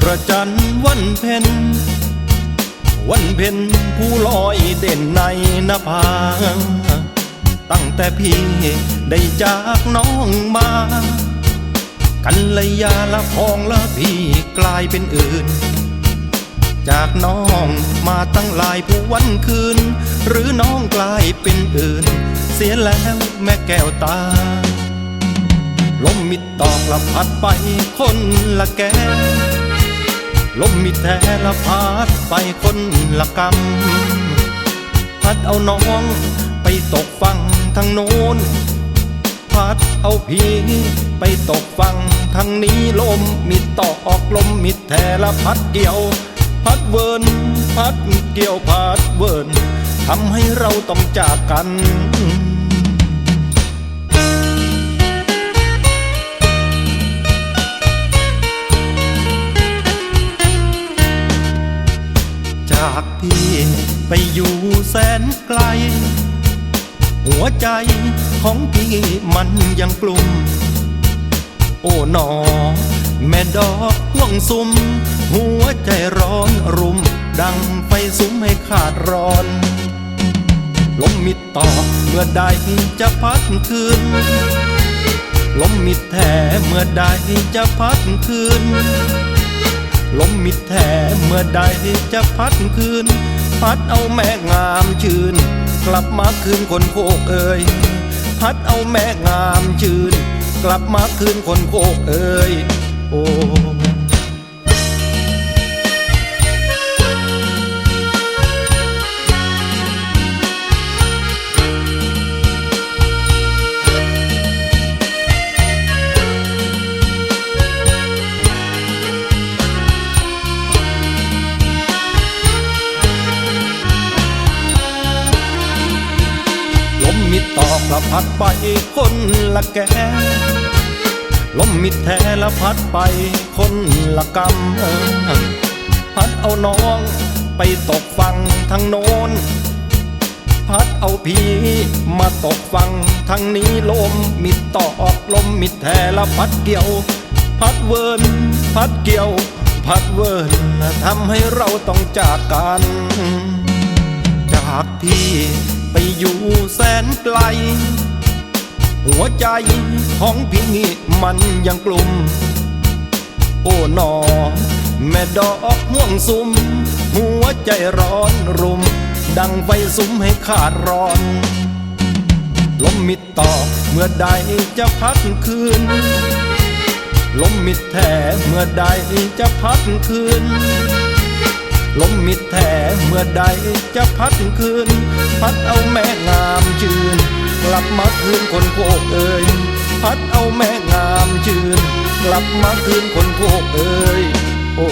ประจันวันเพ็ญวันเพ็ญผู้ลอยเด่นในนภา ตั้งแต่พี่ได้จากน้องมา กันเลยยาละพองละพี่กลายเป็นอื่น จากน้องมาตั้งหลายผู้วันคืน หรือน้องกลายเป็นอื่น เสียแล้วแม่แก้วตาลมมิดตอกละพัดไปคนละแก้ว ลมมิดแท้ละพัดไปคนละกำพัดเอาน้องไปตกฟังทางโน้น พัดเอาพีไปตกฟังทางนี้ลมมิดตอกลมมิดแทละพัดเกี่ยว พัดเวิร์นพัดเกี่ยวพัดเวิร์นทำให้เราต้องจากกัน ไปอยู่แสนไกล หัวใจของพี่มันยังกลุ่ม โอ้หนอ แม่ดอกห่วงซุม หัวใจร้อนรุม ดังไฟสุมให้ขาดร้อนลมมิดตอกเมื่อใดจะพัดคืนลมมิดแท้เมื่อใดจะพัดคืนลมมิดแท้เมื่อใดจะพัดคืน พัดเอาแม่งามชื่น กลับมาคืนคนโคกเอ่ยพัดเอาแม่งามชื่น กลับมาคืนคนโคกเอ่ยโอ้ ละพัดไปคนละแกลมมิดแท้ละพัดไปคนละกำพัดเอาน้องไปตกฟังทางโน้น พัดเอาพีมาตกฟังทางนี้ลมมิดตอกลมมิดแท้ละพัดเกี่ยว พัดเวิร์นพัดเกี่ยว พัดเวิร์นทำให้เราต้องจากกัน จากพี่ ไปอยู่แสนไกล หัวใจของพี่มันยังกลุ่ม โอ้หนอ แม่ดอกห่วงซุม หัวใจร้อนรุม ดังไฟสุมให้ขาดร้อนลมมิดต่อเมื่อใดจะพัดคืนลมมิดแท้เมื่อใดจะพัดคืนลมมิดแท้ เมื่อใดจะพัดคืน พัดเอาแม่งามชื่นกลับมาคืนคนโคกเอ่ยพัดเอาแม่งามชื่นกลับมาคืนคนโคกเอ่ยโอ้